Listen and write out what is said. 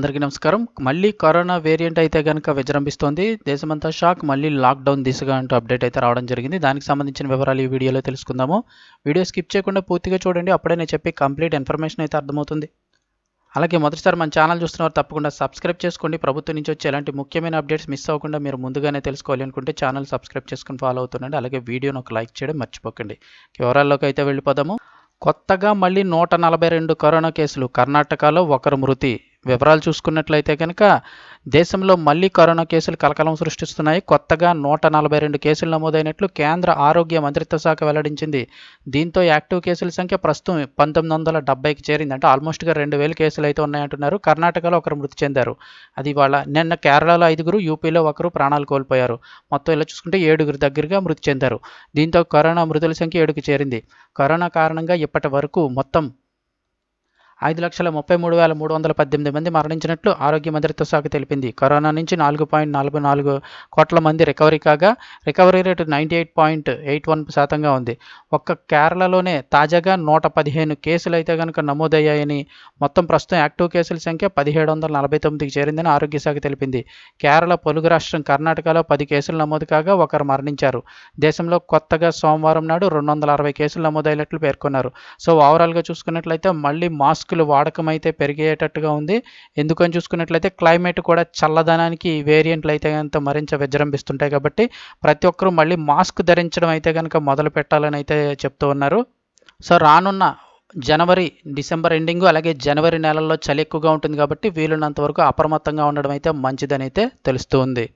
అందరికీ నమస్కారం. మళ్ళీ కరోనా వేరియంట్ అయితే కనుక విజృంభిస్తోంది. దేశమంతా షాక్ మళ్ళీ లాక్డౌన్ దిశగా అంటూ అప్డేట్ అయితే రావడం జరిగింది. దానికి సంబంధించిన వివరాలు ఈ వీడియోలో తెలుసుకుందాము. వీడియో స్కిప్ చేయకుండా పూర్తిగా చూడండి. అప్పుడే నేను చెప్పి కంప్లీట్ ఇన్ఫర్మేషన్ అయితే అర్థమవుతుంది. అలాగే మొదటిసారి మన ఛానల్ చూస్తున్నవారు తప్పకుండా సబ్స్క్రైబ్ చేసుకోండి. ప్రభుత్వం నుంచి వచ్చే ఎలాంటి ముఖ్యమైన అప్డేట్స్ మిస్ అవ్వకుండా మీరు ముందుగానే తెలుసుకోవాలి అనుకుంటే ఛానల్ సబ్స్క్రైబ్ చేసుకుని ఫాలో అవుతుండండి. అలాగే వీడియోను ఒక లైక్ చేయడం మర్చిపోకండి. వివరాల్లోకి అయితే వెళ్ళిపోదాము. కొత్తగా మళ్ళీ నూట నలభై రెండు కరోనా కేసులు. కర్ణాటకలో ఒకరు మృతి. వివరాలు చూసుకున్నట్లయితే కనుక దేశంలో మళ్ళీ కరోనా కేసులు కలకలం సృష్టిస్తున్నాయి. కొత్తగా నూట నలభై రెండు కేసులు నమోదైనట్లు కేంద్ర ఆరోగ్య మంత్రిత్వ శాఖ వెల్లడించింది. దీంతో యాక్టివ్ కేసుల సంఖ్య ప్రస్తుతం పంతొమ్మిది వందల డెబ్బైకి చేరింది అంటే ఆల్మోస్ట్గా రెండు వేల కేసులు అయితే ఉన్నాయంటున్నారు. కర్ణాటకలో ఒకరు మృతి చెందారు. అది వాళ్ళ నిన్న కేరళలో ఐదుగురు యూపీలో ఒకరు ప్రాణాలు కోల్పోయారు. మొత్తం ఇలా చూసుకుంటే ఏడుగురు దగ్గరగా మృతి చెందారు. దీంతో కరోనా మృతుల సంఖ్య ఏడుకు చేరింది. కరోనా కారణంగా ఇప్పటి వరకు మొత్తం ఐదు లక్షల ముప్పై మూడు వేల మూడు వందల పద్దెనిమిది మంది మరణించినట్లు ఆరోగ్య మంత్రిత్వ శాఖ తెలిపింది. కరోనా నుంచి నాలుగు పాయింట్ నలభై నాలుగు కోట్ల మంది రికవరీ కాగా recovery rate ninety eight point eight one శాతంగా ఉంది. ఒక్క కేరళలోనే తాజాగా నూట పదిహేను కేసులు అయితే కనుక నమోదయ్యాయని మొత్తం ప్రస్తుతం యాక్టివ్ కేసుల సంఖ్య పదిహేడు వందల నలభై తొమ్మిదికి చేరిందని ఆరోగ్య శాఖ తెలిపింది. కేరళ పొరుగు రాష్ట్రం కర్ణాటకలో పది కేసులు నమోదు కాగా ఒకరు మరణించారు. దేశంలో కొత్తగా సోమవారం నాడు రెండు వందల అరవై కేసులు నమోదైనట్లు పేర్కొన్నారు. సో ఓవరాల్గా చూసుకున్నట్లయితే మళ్ళీ మాస్క్ మాస్కులు వాడకం అయితే పెరిగేటట్టుగా ఉంది. ఎందుకని చూసుకున్నట్లయితే క్లైమేట్ కూడా చల్లదనానికి వేరియంట్లు అయితే కనుక మరింత విజృంభిస్తుంటాయి కాబట్టి ప్రతి ఒక్కరూ మళ్ళీ మాస్క్ ధరించడం అయితే కనుక మొదలు పెట్టాలని అయితే చెప్తూ ఉన్నారు. సో రానున్న జనవరి డిసెంబర్ ఎండింగ్ అలాగే జనవరి నెలల్లో చలి ఎక్కువగా ఉంటుంది కాబట్టి వీలున్నంత వరకు అప్రమత్తంగా ఉండడం అయితే మంచిదని అయితే తెలుస్తూ ఉంది.